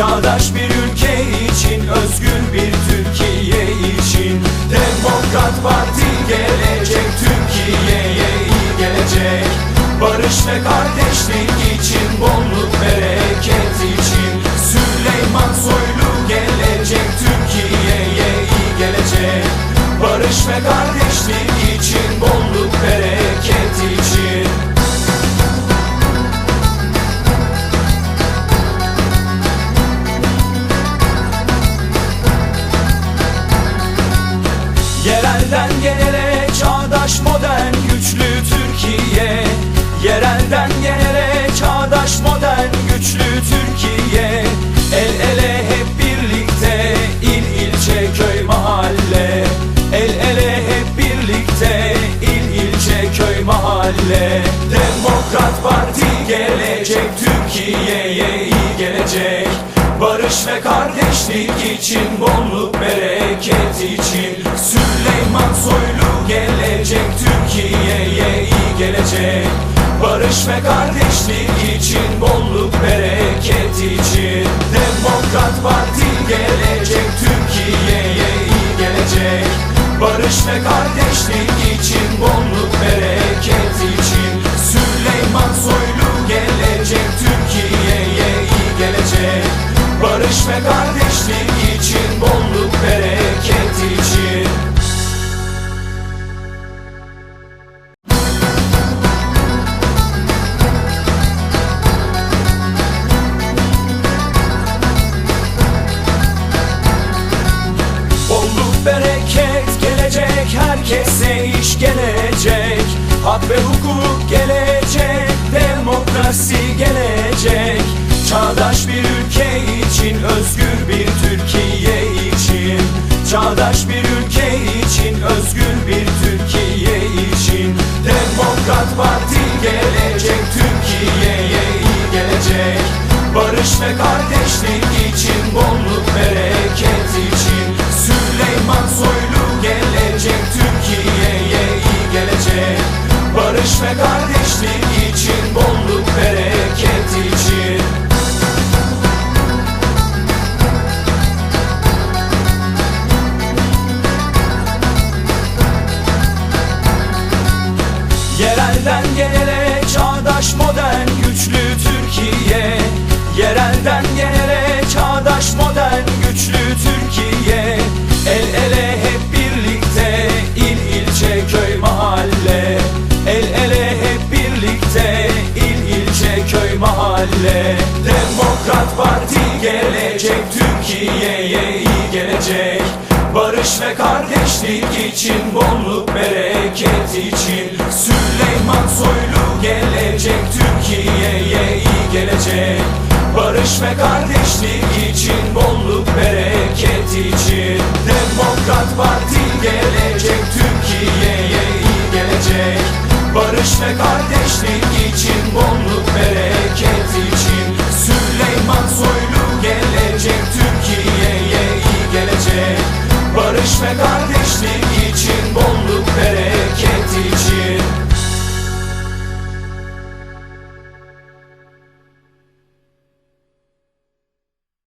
Çağdaş bir ülke için, özgür bir Türkiye için. Demokrat Parti gelecek, Türkiye'ye iyi gelecek. Barış ve kardeşlik için, bolluk bereket mahalle Demokrat Parti gelecek Türkiye'ye iyi gelecek. Barış ve kardeşlik için, bolluk bereket için Süleyman Soylu gelecek, Türkiye'ye iyi gelecek. Barış ve kardeşlik için, bolluk bereket için Demokrat Parti gelecek, Türkiye'ye iyi gelecek. Barış ve kardeşlik herkese iş gelecek. Hak ve hukuk gelecek, demokrasi gelecek. Çağdaş bir ülke için, özgür bir Türkiye için. Çağdaş bir ülke için, özgür bir Türkiye için. Demokrat Parti gelecek, Türkiye'ye iyi gelecek. Barış ve Yerelden genele çağdaş modern güçlü Türkiye. Yerelden genele çağdaş modern güçlü Türkiye. El ele hep birlikte il ilçe köy mahalle. El ele hep birlikte il ilçe köy mahalle. Demokrat Parti gelecek Türkiye'ye iyi gelecek. Barış ve kardeşlik için, bolluk bereket için Soylu gelecek, Türkiye'ye iyi gelecek. Barış ve kardeşlik için, bolluk bereket için. Demokrat Parti gelecek, Türkiye'ye iyi gelecek. Barış ve kardeşlik için, bolluk bereket